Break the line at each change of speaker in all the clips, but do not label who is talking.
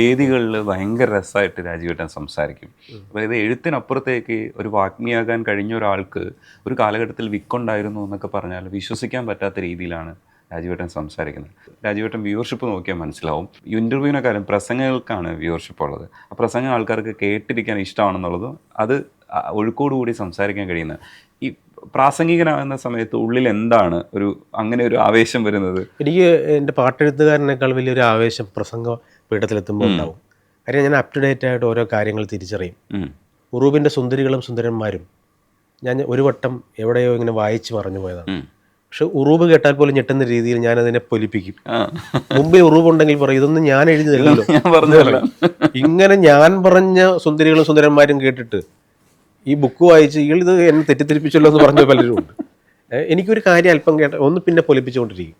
വേദികളിൽ ഭയങ്കര രസമായിട്ട് രാജീവേട്ടൻ സംസാരിക്കും. അതായത് എഴുത്തിനപ്പുറത്തേക്ക് ഒരു വാഗ്മിയാകാൻ കഴിഞ്ഞ ഒരാൾക്ക് ഒരു കാലഘട്ടത്തിൽ വിക്കുണ്ടായിരുന്നു എന്നൊക്കെ പറഞ്ഞാൽ വിശ്വസിക്കാൻ പറ്റാത്ത രീതിയിലാണ് രാജീവേട്ടൻ സംസാരിക്കുന്നത്. രാജീവേട്ടൻ വ്യൂവർഷിപ്പ് നോക്കിയാൽ മനസ്സിലാവും. ഇന്റർവ്യൂവിനെക്കാളും പ്രസംഗങ്ങൾക്കാണ് വ്യൂവർഷിപ്പ് ഉള്ളത്. ആ പ്രസംഗം ആൾക്കാർക്ക് കേട്ടിരിക്കാൻ ഇഷ്ടമാണെന്നുള്ളതും അത് ഒഴുക്കോടുകൂടി സംസാരിക്കാൻ കഴിയുന്നത് ഈ പ്രാസംഗികനാകുന്ന സമയത്ത് ഉള്ളിൽ എന്താണ് ഒരു അങ്ങനെ ഒരു ആവേശം വരുന്നത്?
എനിക്ക് എന്റെ പാട്ടെഴുത്തുകാരനേക്കാൾ വലിയൊരു ആവേശം പ്രസംഗ പീഠത്തിലെത്തുമ്പോൾ ഉണ്ടാവും. കാര്യം ഞാൻ അപ് ടു ഡേറ്റ് ആയിട്ട് ഓരോ കാര്യങ്ങൾ തിരിച്ചറിയും. ഉറൂബിന്റെ സുന്ദരികളും സുന്ദരന്മാരും ഞാൻ ഒരു വട്ടം എവിടെയോ ഇങ്ങനെ വായിച്ച് മറഞ്ഞു പോയതാണ്. പക്ഷെ ഉറൂബ് കേട്ടാൽ പോലും ഞെട്ടുന്ന രീതിയിൽ ഞാൻ അതിനെ പൊലിപ്പിക്കും. മുമ്പ് ഉറൂബ് ഉണ്ടെങ്കിൽ പറയും ഇതൊന്നും ഞാൻ എഴുതിയതല്ലോ ഇങ്ങനെ ഞാൻ പറഞ്ഞ സുന്ദരികളും സുന്ദരന്മാരും കേട്ടിട്ട് ഈ ബുക്ക് വായിച്ച് ഇയാൾ ഇത് എന്നെ തെറ്റിദ്ധരിപ്പിച്ചല്ലോ എന്ന് പറഞ്ഞ പലരും ഉണ്ട്. എനിക്കൊരു കാര്യം അല്പം കേട്ട ഒന്ന് പിന്നെ പൊലിപ്പിച്ചുകൊണ്ടിരിക്കും.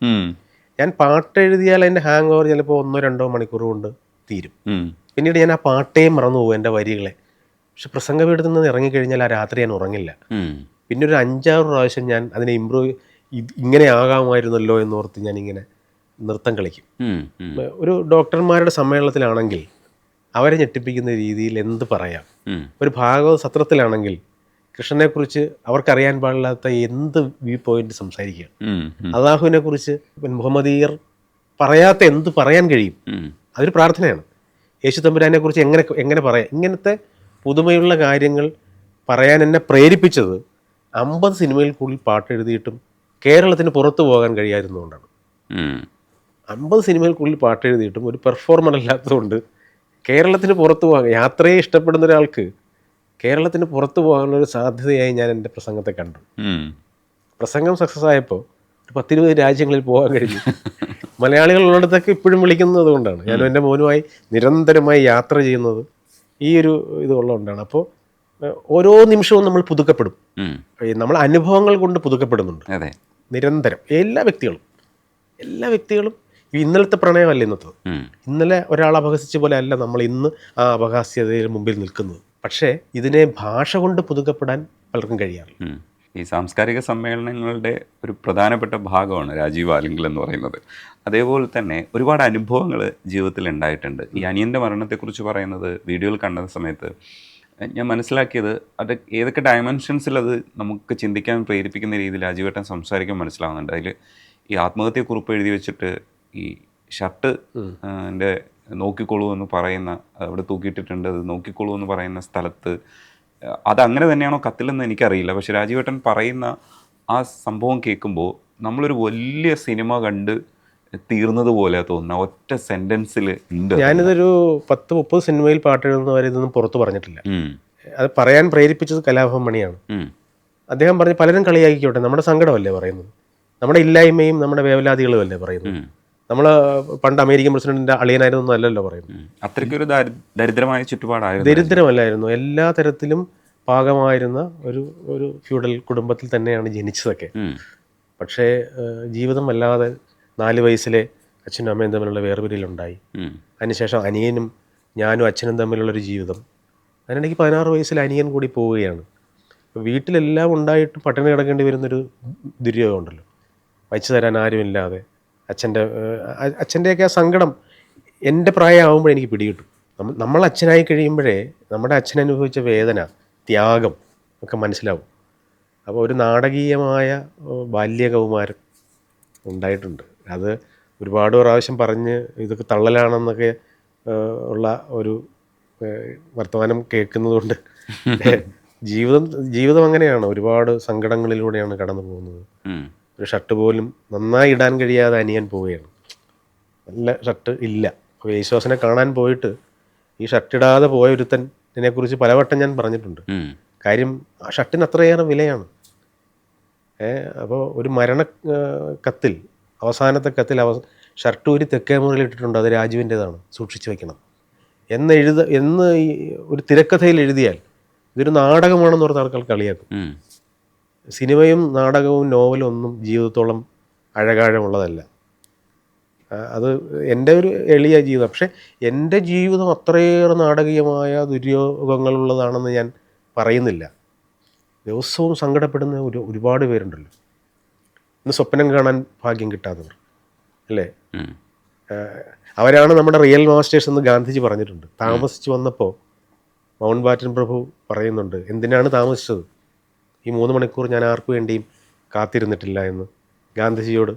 ഞാൻ പാട്ട് എഴുതിയാൽ അതിന്റെ ഹാങ് ഓവർ ചിലപ്പോൾ ഒന്നോ രണ്ടോ മണിക്കൂർ കൊണ്ട് തീരും. പിന്നീട് ഞാൻ ആ പാട്ടേ മറന്നു പോകും എന്റെ വരികളെ. പക്ഷെ പ്രസംഗ വീടത്തിൽ നിന്ന് ഇറങ്ങിക്കഴിഞ്ഞാൽ ആ രാത്രി ഞാൻ ഉറങ്ങില്ല. പിന്നെ ഒരു അഞ്ചാറ് പ്രാവശ്യം ഞാൻ അതിനെ ഇമ്പ്രൂവ് ഇങ്ങനെ ആകാമായിരുന്നല്ലോ എന്ന് ഓർത്ത് ഞാൻ ഇങ്ങനെ നൃത്തം കളിക്കും. ഒരു ഡോക്ടർമാരുടെ സമ്മേളനത്തിലാണെങ്കിൽ അവരെ ഞെട്ടിപ്പിക്കുന്ന രീതിയിൽ എന്ത് പറയാം? ഒരു ഭാഗവത സത്രത്തിലാണെങ്കിൽ കൃഷ്ണനെക്കുറിച്ച് അവർക്കറിയാൻ പാടില്ലാത്ത എന്ത് വ്യൂ പോയിന്റ് സംസാരിക്കുക. അള്ളാഹുവിനെ കുറിച്ച് മുഹമ്മദീയർ പറയാത്ത എന്ത് പറയാൻ കഴിയും? അതൊരു പ്രാർത്ഥനയാണ്. യേശു തമ്പുരാനെ കുറിച്ച് എങ്ങനെ എങ്ങനെ പറയാം? ഇങ്ങനത്തെ പുതുമയുള്ള കാര്യങ്ങൾ പറയാൻ എന്നെ പ്രേരിപ്പിച്ചത് അമ്പത് സിനിമയിൽ കൂടുതൽ പാട്ട് എഴുതിയിട്ടും കേരളത്തിന് പുറത്തു പോകാൻ
കഴിയാതിരുന്നുകൊണ്ടാണ്.
അമ്പത് സിനിമയിൽ കൂടുതൽ പാട്ട് എഴുതിയിട്ടും ഒരു പെർഫോമർ അല്ലാത്തതുകൊണ്ട് കേരളത്തിന് പുറത്തു പോകാൻ യാത്രയെ ഇഷ്ടപ്പെടുന്ന ഒരാൾക്ക് കേരളത്തിന് പുറത്തു പോകാനുള്ളൊരു സാധ്യതയായി ഞാൻ എന്റെ പ്രസംഗത്തെ കണ്ടു. പ്രസംഗം സക്സസ് ആയപ്പോൾ ഒരു പത്തിരുപത് രാജ്യങ്ങളിൽ പോകാൻ കഴിഞ്ഞു. മലയാളികൾ ഉള്ളിടത്തൊക്കെ ഇപ്പോഴും വിളിക്കുന്നത് കൊണ്ടാണ്. ഞാനും എന്റെ മോനുമായി നിരന്തരമായി യാത്ര ചെയ്യുന്നത് ഈ ഒരു ഇത് ഉള്ളതുകൊണ്ടാണ്. അപ്പോൾ ഓരോ നിമിഷവും നമ്മൾ പുതുക്കപ്പെടും. നമ്മൾ അനുഭവങ്ങൾ കൊണ്ട് പുതുക്കപ്പെടുന്നുണ്ട്. നിരന്തരം. എല്ലാ വ്യക്തികളും. എല്ലാ വ്യക്തികളും ഇന്നലത്തെ പ്രണയമല്ല ഇന്നത്തത്. ഇന്നലെ ഒരാൾ അപഹസിച്ച പോലെ അല്ല നമ്മൾ ഇന്ന് ആ അപഹാസ്യതയിൽ മുമ്പിൽ നിൽക്കുന്നത്. പക്ഷേ ഇതിനെ ഭാഷ കൊണ്ട് പുതുക്കപ്പെടാൻ പലർക്കും കഴിയാറില്ല.
ഈ സാംസ്കാരിക സമ്മേളനങ്ങളുടെ ഒരു പ്രധാനപ്പെട്ട ഭാഗമാണ് രാജീവ് ആലിംഗൽ എന്ന് പറയുന്നത്. അതേപോലെ തന്നെ ഒരുപാട് അനുഭവങ്ങൾ ജീവിതത്തിൽ ഉണ്ടായിട്ടുണ്ട്. ഈ അനിയന്റെ മരണത്തെക്കുറിച്ച് പറയുന്നത് വീഡിയോയിൽ കണ്ട സമയത്ത് ഞാൻ മനസ്സിലാക്കിയത് അത് ഏതൊക്കെ ഡയമെൻഷൻസിൽ അത് നമുക്ക് ചിന്തിക്കാൻ പ്രേരിപ്പിക്കുന്ന രീതിയിൽ രാജീവേട്ടൻ സംസാരിക്കാൻ മനസ്സിലാവുന്നുണ്ട്. അതിൽ ഈ ആത്മഹത്യക്കുറിപ്പ് എഴുതി വെച്ചിട്ട് ഈ ഷർട്ട് എന്റെ നോക്കിക്കോളൂ എന്ന് പറയുന്ന അവിടെ തൂക്കിയിട്ടിട്ടുണ്ട് അത് നോക്കിക്കോളൂ എന്ന് പറയുന്ന സ്ഥലത്ത് അത് അതങ്ങനെ തന്നെയാണോ കത്തിലെന്ന് എനിക്കറിയില്ല. പക്ഷെ രാജീവേട്ടൻ പറയുന്ന ആ സംഭവം കേൾക്കുമ്പോൾ നമ്മളൊരു വലിയ സിനിമ കണ്ട് തീർന്നതുപോലെ തോന്നുന്ന. ഒറ്റ സെന്റൻസിൽ ഉണ്ട്
ഞാനിതൊരു പത്ത് മുപ്പത് സിനിമയിൽ പാട്ട് എഴുതുന്നവരെ ഇതൊന്നും പുറത്ത് പറഞ്ഞിട്ടില്ല. അത് പറയാൻ പ്രേരിപ്പിച്ചത് കലാഭവൻ മണിയാണ്. അദ്ദേഹം പറഞ്ഞ് പലരും കളിയാക്കിക്കോട്ടെ നമ്മുടെ സങ്കടമല്ലേ പറയുന്നത്? നമ്മുടെ ഇല്ലായ്മയും നമ്മുടെ വേവലാതികളും അല്ലേ പറയുന്നത്. നമ്മൾ പണ്ട് അമേരിക്കൻ പ്രസിഡന്റിന്റെ അളിയനായിരുന്നു അല്ലല്ലോ പറയുന്നത്.
അത്രയ്ക്കൊരു ദാരി- ദരിദ്രമായ ചുറ്റുപാടായിരുന്നു.
ദരിദ്രമല്ലായിരുന്നു. എല്ലാ തരത്തിലും പാകമായിരുന്ന ഒരു ഒരു ഫ്യൂഡൽ കുടുംബത്തിൽ തന്നെയാണ് ജനിച്ചതൊക്കെ. പക്ഷേ ജീവിതം അല്ലാതെ നാല് വയസ്സിലെ അച്ഛനും അമ്മയും തമ്മിലുള്ള വേർപിരിയിലുണ്ടായി. അതിനുശേഷം അനിയനും ഞാനും അച്ഛനും തമ്മിലുള്ളൊരു ജീവിതം. അതിനിടയ്ക്ക് പതിനാറ് വയസ്സിൽ അനിയൻ കൂടി പോവുകയാണ്. വീട്ടിലെല്ലാം ഉണ്ടായിട്ടും പട്ടിണി കിടക്കേണ്ടി വരുന്നൊരു ദുര്യോഗമുണ്ടല്ലോ. വച്ചു തരാൻ ആരുമില്ലാതെ. അച്ഛന്റെ അച്ഛന്റെയൊക്കെ ആ സങ്കടം എന്റെ പ്രായമാകുമ്പോൾ എനിക്ക് പിടികിട്ടും. നമ്മൾ നമ്മൾ അച്ഛനായി കഴിയുമ്പോഴേ നമ്മുടെ അച്ഛൻ അനുഭവിച്ച വേദന ത്യാഗം ഒക്കെ മനസ്സിലാവും. അപ്പോൾ ഒരു നാടകീയമായ ബാല്യകൗമാരൻ ബാല്യകൗമാരം ഉണ്ടായിട്ടുണ്ട്. അത് ഒരുപാട് പ്രാവശ്യം പറഞ്ഞ് ഇതൊക്കെ തള്ളലാണെന്നൊക്കെ ഉള്ള ഒരു വർത്തമാനം കേൾക്കുന്നതുകൊണ്ട് ജീവിതം ജീവിതം അങ്ങനെയാണ്. ഒരുപാട് സങ്കടങ്ങളിലൂടെയാണ് കടന്നു പോകുന്നത്. ഒരു ഷർട്ട് പോലും നന്നായി ഇടാൻ കഴിയാതെ അനിയൻ പോവുകയാണ്. നല്ല ഷർട്ട് ഇല്ല. അപ്പോൾ യേശുദാസിനെ കാണാൻ പോയിട്ട് ഈ ഷർട്ട് ഇടാതെ പോയ ഒരുത്തനെ കുറിച്ച് പലവട്ടം ഞാൻ പറഞ്ഞിട്ടുണ്ട്. കാര്യം ആ ഷർട്ടിന് അത്രയേറെ വിലയാണ്. ഏ അപ്പോൾ ഒരു മരണ കത്തിൽ അവസാനത്തെ കത്തിൽ അവ ഷർട്ട് ഊരി തെക്കേ മുറിയിൽ ഇട്ടിട്ടുണ്ട്. അത് രാജുവിന്റെതാണ്. സൂക്ഷിച്ചു വെക്കണം. എന്ന് എഴുത എന്ന് ഈ ഒരു തിരക്കഥയിൽ എഴുതിയാൽ ഇതൊരു നാടകമാണെന്ന് പറഞ്ഞ ആൾക്കാർ കളിയാക്കും. സിനിമയും നാടകവും നോവലും ഒന്നും ജീവിതത്തോളം അഴകാഴമുള്ളതല്ല. അത് എന്റെ ഒരു എളിയ ജീവിതം. പക്ഷേ എന്റെ ജീവിതം അത്രയേറെ നാടകീയമായ ദുര്യോഗങ്ങളുള്ളതാണെന്ന് ഞാൻ പറയുന്നില്ല. ദിവസവും സങ്കടപ്പെടുന്ന ഒരു ഒരുപാട് പേരുണ്ടല്ലോ. ഇന്ന് സ്വപ്നം കാണാൻ ഭാഗ്യം കിട്ടാത്തവർ അല്ലേ? അവരാണ് നമ്മുടെ റിയൽ മാസ്റ്റേഴ്സ് എന്ന് ഗാന്ധിജി പറഞ്ഞിട്ടുണ്ട്. താമസിച്ചു വന്നപ്പോൾ മൗണ്ട് ബാറ്റൻ പ്രഭു പറയുന്നുണ്ട് എന്തിനാണ് താമസിച്ചത്? ഈ മൂന്ന് മണിക്കൂർ ഞാൻ ആർക്കു വേണ്ടിയും കാത്തിരുന്നിട്ടില്ല എന്ന് ഗാന്ധിജിയോട്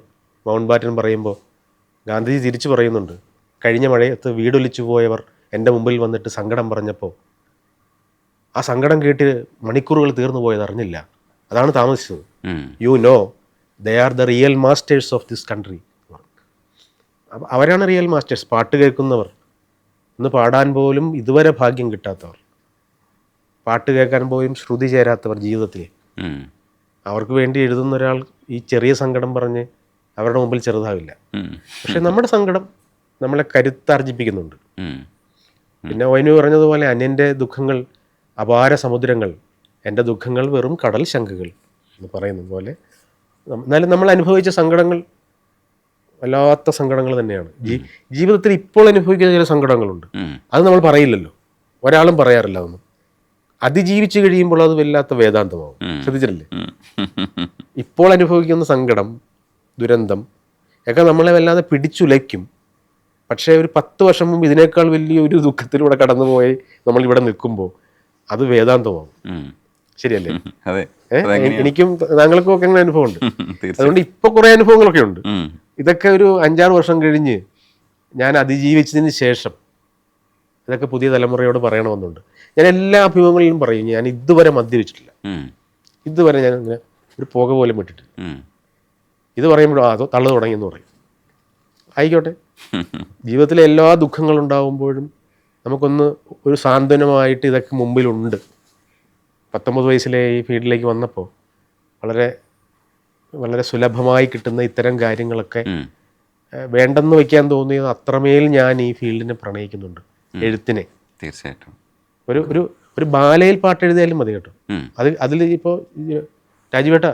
മൗണ്ട് ബാറ്റൻ പറയുമ്പോൾ ഗാന്ധിജി തിരിച്ചു പറയുന്നുണ്ട് കഴിഞ്ഞ മഴയത്ത് വീടൊലിച്ചു പോയവർ എന്റെ മുമ്പിൽ വന്നിട്ട് സങ്കടം പറഞ്ഞപ്പോൾ ആ സങ്കടം കേട്ട് മണിക്കൂറുകൾ തീർന്നു പോയത് അറിഞ്ഞില്ല. അതാണ് താമസിച്ചത്. You know they are the real masters of this country അവരാണ് റിയൽ മാസ്റ്റേഴ്സ് പാട്ട് കേൾക്കുന്നവർ. ഇന്ന് പാടാൻ പോലും ഇതുവരെ ഭാഗ്യം കിട്ടാത്തവർ. പാട്ട് കേൾക്കാൻ പോലും ശ്രുതി ചേരാത്തവർ ജീവിതത്തിൽ. അവർക്ക് വേണ്ടി എഴുതുന്ന ഒരാൾ ഈ ചെറിയ സങ്കടം പറഞ്ഞ് അവരുടെ മുമ്പിൽ ചെറുതാവില്ല. പക്ഷെ നമ്മുടെ സങ്കടം നമ്മളെ കരുത്താർജിപ്പിക്കുന്നുണ്ട്. പിന്നെ വൈനു പറഞ്ഞതുപോലെ അന്യന്റെ ദുഃഖങ്ങൾ അപാര സമുദ്രങ്ങൾ എന്റെ ദുഃഖങ്ങൾ വെറും കടൽ ശംഖുകൾ എന്ന് പറയുന്നത് പോലെ എന്നാലും നമ്മൾ അനുഭവിച്ച സങ്കടങ്ങൾ വല്ലാത്ത സങ്കടങ്ങൾ തന്നെയാണ്. ജീ ജീവിതത്തിൽ ഇപ്പോൾ അനുഭവിക്കുന്ന ചില സങ്കടങ്ങളുണ്ട്. അത് നമ്മൾ പറയില്ലല്ലോ. ഒരാളും പറയാറില്ല അതൊന്നും. അതിജീവിച്ച് കഴിയുമ്പോൾ അത് വല്ലാത്ത വേദാന്തമാവും. ശ്രദ്ധിച്ചിട്ടില്ലേ? ഇപ്പോൾ അനുഭവിക്കുന്ന സങ്കടം ദുരന്തം ഒക്കെ നമ്മളെ വല്ലാതെ പിടിച്ചുലയ്ക്കും. പക്ഷേ ഒരു പത്ത് വർഷം മുമ്പ് ഇതിനേക്കാൾ വലിയ ഒരു ദുഃഖത്തിലൂടെ കടന്നുപോയി നമ്മൾ ഇവിടെ നിൽക്കുമ്പോൾ അത് വേദാന്തമാവും. ശരിയല്ലേ? എനിക്കും താങ്കൾക്കും ഒക്കെ അങ്ങനെ അനുഭവമുണ്ട്.
ഉണ്ട്
അതുകൊണ്ട് ഇപ്പൊ കുറെ അനുഭവങ്ങളൊക്കെ ഉണ്ട്. ഇതൊക്കെ ഒരു അഞ്ചാറ് വർഷം കഴിഞ്ഞ് ഞാൻ അതിജീവിച്ചതിന് ശേഷം ഇതൊക്കെ പുതിയ തലമുറയോട് പറയണമെന്നുണ്ട്. ഞാൻ എല്ലാ അഭിമുഖങ്ങളിലും പറയും ഞാൻ ഇതുവരെ മദ്യപിച്ചിട്ടില്ല.
വെച്ചിട്ടില്ല
ഇതുവരെ ഞാൻ അങ്ങനെ ഒരു പുക പോലും വിട്ടിട്ടില്ല ഇത് പറയുമ്പോഴും അതോ തള്ളു തുടങ്ങിയെന്ന് പറയും. ആയിക്കോട്ടെ. ജീവിതത്തിലെ എല്ലാ ദുഃഖങ്ങളുണ്ടാവുമ്പോഴും നമുക്കൊന്ന് ഒരു സാന്ത്വനമായിട്ട് ഇതൊക്കെ മുമ്പിലുണ്ട്. പത്തൊമ്പത് വയസ്സിലെ ഈ ഫീൽഡിലേക്ക് വന്നപ്പോൾ വളരെ വളരെ സുലഭമായി കിട്ടുന്ന ഇത്തരം കാര്യങ്ങളൊക്കെ വേണ്ടെന്ന് വയ്ക്കാൻ തോന്നിയത് അത്രമേൽ ഞാൻ ഈ ഫീൽഡിനെ പ്രണയിക്കുന്നുണ്ട്. എഴുത്തിനെ.
തീർച്ചയായിട്ടും.
ഒരു ഒരു ഒരു ബാലയിൽ പാട്ട് എഴുതിയാലും മതി കേട്ടോ. അത് അതിൽ ഇപ്പോൾ രാജുവേട്ട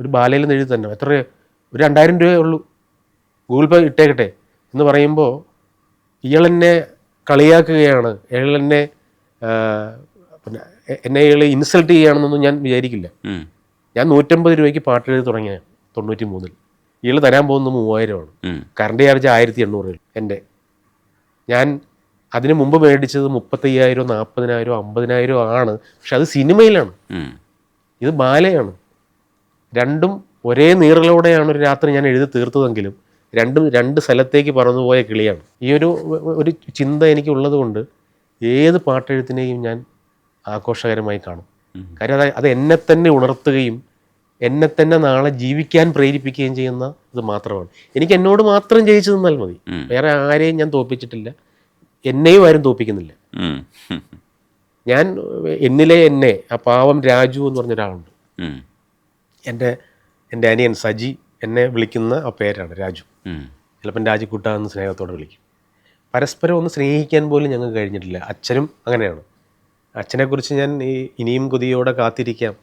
ഒരു ബാലയിൽ നിന്ന് എഴുതി തന്നെ. എത്ര ഒരു രണ്ടായിരം രൂപയേ ഉള്ളൂ ഗൂഗിൾ പേ ഇട്ടേക്കട്ടെ എന്ന് പറയുമ്പോൾ ഇയാൾ എന്നെ കളിയാക്കുകയാണ്. ഇയാൾ എന്നെ പിന്നെ എന്നെ ഇയാൾ ഇൻസൾട്ട് ചെയ്യുകയാണെന്നൊന്നും ഞാൻ വിചാരിക്കില്ല. ഞാൻ നൂറ്റമ്പത് രൂപയ്ക്ക് പാട്ട് എഴുതി തുടങ്ങിയ തൊണ്ണൂറ്റി മൂന്നിൽ ഇയാൾ തരാൻ പോകുന്നത് മൂവായിരമാണ്. കറണ്ട് ചാർജ് ആയിരത്തി എണ്ണൂറ് എന്റെ. ഞാൻ അതിന് മുമ്പ് മേടിച്ചത് മുപ്പത്തയ്യായിരം നാൽപ്പതിനായിരം അമ്പതിനായിരം ആണ്. പക്ഷെ അത് സിനിമയിലാണ്. ഇത് ബാലയാണ്. രണ്ടും ഒരേ നീറലോടെയാണ് ഒരു രാത്രി ഞാൻ എഴുതി തീർത്തതെങ്കിലും രണ്ടും രണ്ട് സ്ഥലത്തേക്ക് പറന്നുപോയ കിളിയാണ്. ഈ ഒരു ഒരു ചിന്ത എനിക്കുള്ളത് കൊണ്ട് ഏത് പാട്ടെഴുത്തിനെയും ഞാൻ ആഘോഷകരമായി കാണും. കാര്യം അത് അത് എന്നെ തന്നെ ഉണർത്തുകയും എന്നെ തന്നെ നാളെ ജീവിക്കാൻ പ്രേരിപ്പിക്കുകയും ചെയ്യുന്ന ഇത് മാത്രമാണ്. എനിക്ക് എന്നോട് മാത്രം ജയിച്ചു നിന്നാൽ മതി. വേറെ ആരെയും ഞാൻ തോപ്പിച്ചിട്ടില്ല എന്നെയും ആരും തോപ്പിക്കുന്നില്ല ഞാൻ എന്നിലെ എന്നെ ആ പാവം രാജു എന്ന് പറഞ്ഞ ഒരാളുണ്ട്. എന്റെ എന്റെ അനിയൻ സജി എന്നെ വിളിക്കുന്ന ആ പേരാണ് രാജു. ചിലപ്പം രാജിക്കുട്ട എന്ന് സ്നേഹത്തോടെ വിളിക്കും. പരസ്പരം ഒന്ന് സ്നേഹിക്കാൻ പോലും ഞങ്ങൾക്ക് കഴിഞ്ഞിട്ടില്ല. അച്ഛനും അങ്ങനെയാണ്. അച്ഛനെക്കുറിച്ച് ഞാൻ ഈ ഇനിയും കൊതിയോടെ കാത്തിരിക്കാം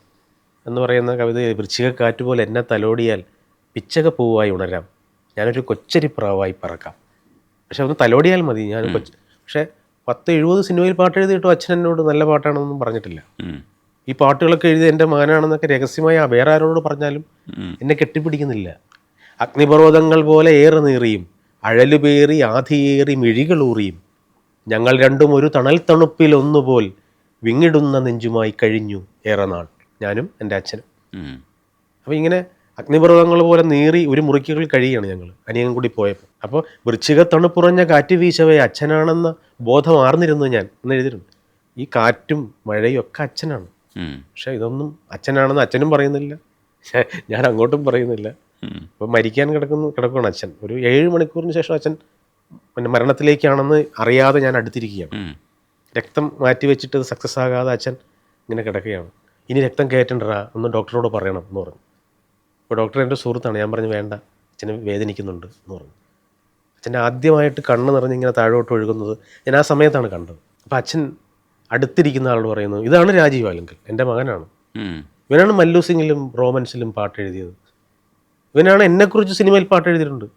എന്ന് പറയുന്ന കവിത വൃശ്ചികക്കാറ്റ് പോലെ എന്നെ തലോടിയാൽ പിച്ചക പൂവായി ഉണരാം. ഞാനൊരു കൊച്ചരി പ്രാവായി പറക്കാം. പക്ഷെ ഒന്ന് തലോടിയാൽ മതി. ഞാൻ കൊച്ച് പക്ഷേ പത്ത് എഴുപത് സിനിമയിൽ പാട്ട് എഴുതിയിട്ടും അച്ഛൻ എന്നോട് നല്ല പാട്ടാണെന്നൊന്നും പറഞ്ഞിട്ടില്ല. ഈ പാട്ടുകളൊക്കെ എഴുതി എന്റെ മകനാണെന്നൊക്കെ രഹസ്യമായി വേറെ ആരോട് പറഞ്ഞാലും എന്നെ കെട്ടിപ്പിടിക്കുന്നില്ല. അഗ്നിപർവതങ്ങൾ പോലെ ഏറെ നീറിയും അഴലുപേറി ആധിയേറി മിഴികളൂറിയും ഞങ്ങൾ രണ്ടും ഒരു തണൽ തണുപ്പിൽ ഒന്നുപോൽ വിങ്ങിടുന്ന നെഞ്ചുമായി കഴിഞ്ഞു ഏറെ നാൾ. ഞാനും എന്റെ അച്ഛനും.
അപ്പം
അപ്പോൾ ഇങ്ങനെ അഗ്നിപർവതങ്ങൾ പോലെ നീറി ഒരു മുറിക്കുകൾ കഴിയുകയാണ് ഞങ്ങൾ. അനിയൻ കൂടി പോയപ്പോൾ. അപ്പോൾ വൃശ്ചിക തണുപ്പുറഞ്ഞ കാറ്റ് വീശവേ അച്ഛനാണെന്ന ബോധം ആർന്നിരുന്നു ഞാൻ എന്ന് എഴുതിയിട്ടുണ്ട്. ഈ കാറ്റും മഴയും ഒക്കെ അച്ഛനാണ്. പക്ഷെ ഇതൊന്നും അച്ഛനാണെന്ന് അച്ഛനും പറയുന്നില്ല. ഞാൻ അങ്ങോട്ടും പറയുന്നില്ല. അപ്പോൾ മരിക്കാൻ കിടക്കുന്നു കിടക്കുകയാണ് അച്ഛൻ. ഒരു ഏഴ് മണിക്കൂറിന് ശേഷം അച്ഛൻ പിന്നെ മരണത്തിലേക്കാണെന്ന് അറിയാതെ ഞാൻ അടുത്തിരിക്കുകയാണ്. രക്തം മാറ്റി വെച്ചിട്ട് സക്സസ് ആകാതെ അച്ഛൻ ഇങ്ങനെ കിടക്കുകയാണ്. ഇനി രക്തം കയറ്റണ്ടടാ ഒന്ന് ഡോക്ടറോട് പറയണം എന്ന് പറഞ്ഞു. അപ്പോൾ ഡോക്ടർ എന്റെ സുഹൃത്താണ് ഞാൻ പറഞ്ഞു വേണ്ട അച്ഛനെ വേദനിക്കുന്നുണ്ട് എന്ന് പറഞ്ഞു. അച്ഛന്റെ ആദ്യമായിട്ട് കണ്ണ് നിറഞ്ഞ് ഇങ്ങനെ താഴോട്ട് ഒഴുകുന്നത് ഞാൻ ആ സമയത്താണ് കണ്ടത്. അപ്പോൾ അച്ഛൻ അടുത്തിരിക്കുന്ന ആളോട് പറയുന്നു ഇതാണ് രാജീവ് അല്ലെങ്കിൽ എന്റെ മകനാണ്. ഇവനാണ് മല്ലു സിംഗിലും റോമൻസിലും പാട്ട് എഴുതിയത്. ഇവനാണ് എന്നെക്കുറിച്ച് സിനിമയിൽ പാട്ട് എഴുതിയിട്ടുണ്ട്.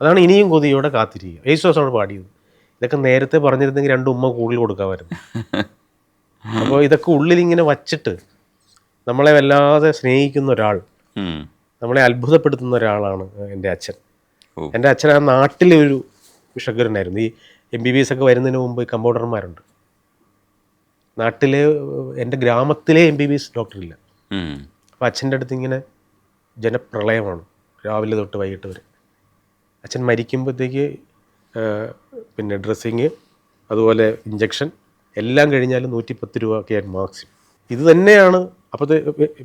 അതാണ് ഇനിയും കൊതിയോടെ കാത്തിരിക്കുക. യേശുദാസോട് പാടിയത്. ഇതൊക്കെ നേരത്തെ പറഞ്ഞിരുന്നെങ്കിൽ രണ്ട് ഉമ്മ കൂടുതൽ കൊടുക്കാമായിരുന്നു. അപ്പോൾ ഇതൊക്കെ ഉള്ളിൽ ഇങ്ങനെ വച്ചിട്ട് നമ്മളെ വല്ലാതെ സ്നേഹിക്കുന്ന ഒരാൾ. നമ്മളെ അത്ഭുതപ്പെടുത്തുന്ന ഒരാളാണ് എന്റെ അച്ഛൻ. എന്റെ അച്ഛൻ ആ നാട്ടിലെ ഒരു വിഷഗ്വരനായിരുന്നു ഈ എം ബി ബി എസ് ഒക്കെ വരുന്നതിന് മുമ്പ് കമ്പൗണ്ടർമാരുണ്ട്. നാട്ടിലെ എന്റെ ഗ്രാമത്തിലെ എം ബി ബി എസ് ഡോക്ടറില്ല അപ്പം അച്ഛന്റെ അടുത്ത് ഇങ്ങനെ ജനപ്രളയമാണ്. രാവിലെ തൊട്ട് വൈകിട്ട് വരെ. അച്ഛൻ മരിക്കുമ്പോഴത്തേക്ക് പിന്നെ ഡ്രസ്സിങ് അതുപോലെ ഇഞ്ചക്ഷൻ എല്ലാം കഴിഞ്ഞാലും നൂറ്റിപ്പത്ത് രൂപ ഒക്കെയാണ് മാക്സിമം ഇത് തന്നെയാണ് അപ്പോഴത്തെ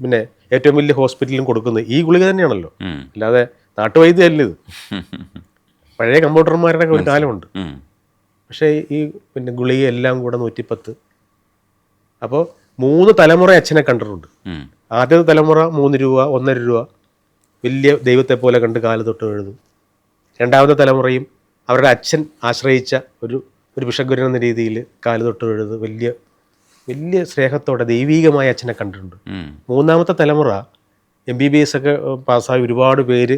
പിന്നെ ഏറ്റവും വലിയ ഹോസ്പിറ്റലിലും കൊടുക്കുന്നത് ഈ ഗുളിക തന്നെയാണല്ലോ. അല്ലാതെ നാട്ടുവൈദ്യമല്ല ഇത്. പഴയ കമ്പ്യൂട്ടർമാരുടെ ഒരു കാലമുണ്ട്. പക്ഷേ ഈ പിന്നെ ഗുളിക എല്ലാം കൂടെ നൂറ്റിപ്പത്ത്. അപ്പോൾ മൂന്ന് തലമുറ അച്ഛനെ കണ്ടിട്ടുണ്ട്. ആദ്യത്തെ തലമുറ മൂന്ന് രൂപ ഒന്നര രൂപ. വലിയ ദൈവത്തെ പോലെ കണ്ട് കാൽ തൊട്ട് എഴുതും രണ്ടാമത്തെ തലമുറയും അവരുടെ അച്ഛൻ ആശ്രയിച്ച ഒരു ഒരു വിഷഗുരൻ എന്ന രീതിയിൽ കാൽ തൊട്ട് എഴുത് വലിയ വലിയ സ്നേഹത്തോടെ ദൈവീകമായ അച്ഛനെ കണ്ടിട്ടുണ്ട്. മൂന്നാമത്തെ തലമുറ എം ബി ബി എസ് ഒക്കെ പാസ്സായി ഒരുപാട് പേര്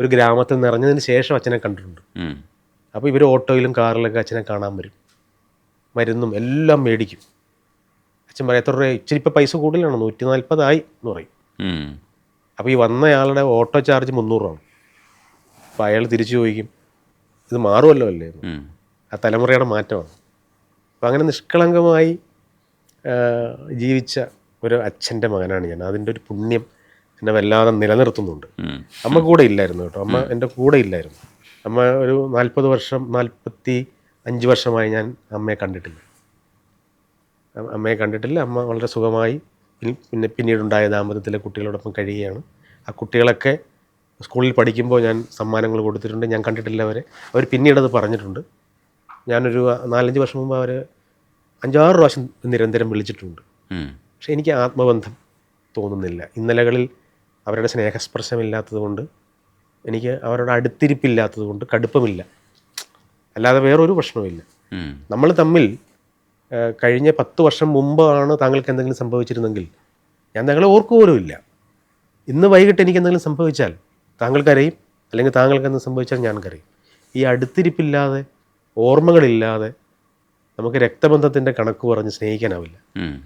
ഒരു ഗ്രാമത്തിൽ നിറഞ്ഞതിന് ശേഷം അച്ഛനെ കണ്ടിട്ടുണ്ട്. അപ്പോൾ ഇവർ ഓട്ടോയിലും കാറിലൊക്കെ അച്ഛനെ കാണാൻ വരും. മരുന്നും എല്ലാം മേടിക്കും. അച്ഛൻ പറയാം എത്ര രൂപ ഇച്ചിരി ഇപ്പോൾ പൈസ കൂടുതലാണ്? നൂറ്റി നാൽപ്പതായി എന്ന് പറയും. അപ്പോൾ ഈ വന്നയാളുടെ ഓട്ടോ ചാർജ് മുന്നൂറാണ്. അപ്പോൾ അയാൾ തിരിച്ചു ചോദിക്കും ഇത് മാറുമല്ലോ അല്ലേ? ആ തലമുറയുടെ മാറ്റമാണ്. അപ്പം അങ്ങനെ നിഷ്കളങ്കമായി ജീവിച്ച ഒരു അച്ഛന്റെ മകനാണ് ഞാൻ. അതിന്റെ ഒരു പുണ്യം എന്നെ വല്ലാതെ നിലനിർത്തുന്നുണ്ട്. അമ്മ കൂടെ ഇല്ലായിരുന്നു കേട്ടോ. അമ്മ എന്റെ കൂടെ ഇല്ലായിരുന്നു. അമ്മ ഒരു നാൽപ്പത് വർഷം നാൽപ്പത്തി അഞ്ച് വർഷമായി ഞാൻ അമ്മയെ കണ്ടിട്ടില്ല. അമ്മയെ കണ്ടിട്ടില്ല. അമ്മ വളരെ സുഖമായി പിന്നെ പിന്നീടുണ്ടായ ദാമ്പത്യത്തിലെ കുട്ടികളോടൊപ്പം കഴിയുകയാണ്. ആ കുട്ടികളൊക്കെ സ്കൂളിൽ പഠിക്കുമ്പോൾ ഞാൻ സമ്മാനങ്ങൾ കൊടുത്തിട്ടുണ്ട്. ഞാൻ കണ്ടിട്ടില്ല അവരെ. അവർ പിന്നീടത് പറഞ്ഞിട്ടുണ്ട്. ഞാനൊരു നാലഞ്ച് വർഷം മുമ്പ് അവർ അഞ്ചാറ് പ്രാവശ്യം നിരന്തരം വിളിച്ചിട്ടുണ്ട്. പക്ഷെ എനിക്ക് ആത്മബന്ധം തോന്നുന്നില്ല. ഇന്നലകളിൽ അവരുടെ സ്നേഹസ്പർശമില്ലാത്തത് കൊണ്ട് എനിക്ക് അവരുടെ അടുത്തിരിപ്പില്ലാത്തത് കൊണ്ട് കടുപ്പമില്ല. അല്ലാതെ വേറൊരു പ്രശ്നവുമില്ല. നമ്മൾ തമ്മിൽ കഴിഞ്ഞ പത്ത് വർഷം മുമ്പാണ് താങ്കൾക്ക് എന്തെങ്കിലും സംഭവിച്ചിരുന്നെങ്കിൽ ഞാൻ താങ്കളെ ഓർക്കുപോലുമില്ല. ഇന്ന് വൈകിട്ട് എനിക്ക് എന്തെങ്കിലും സംഭവിച്ചാൽ താങ്കൾക്കറിയും അല്ലെങ്കിൽ താങ്കൾക്ക് എന്തെങ്കിലും സംഭവിച്ചാൽ ഞാൻ കറിയും ഈ അടുത്തിരിപ്പില്ലാതെ ഓർമ്മകളില്ലാതെ നമുക്ക് രക്തബന്ധത്തിന്റെ കണക്ക് പറഞ്ഞ് സ്നേഹിക്കാനാവില്ല.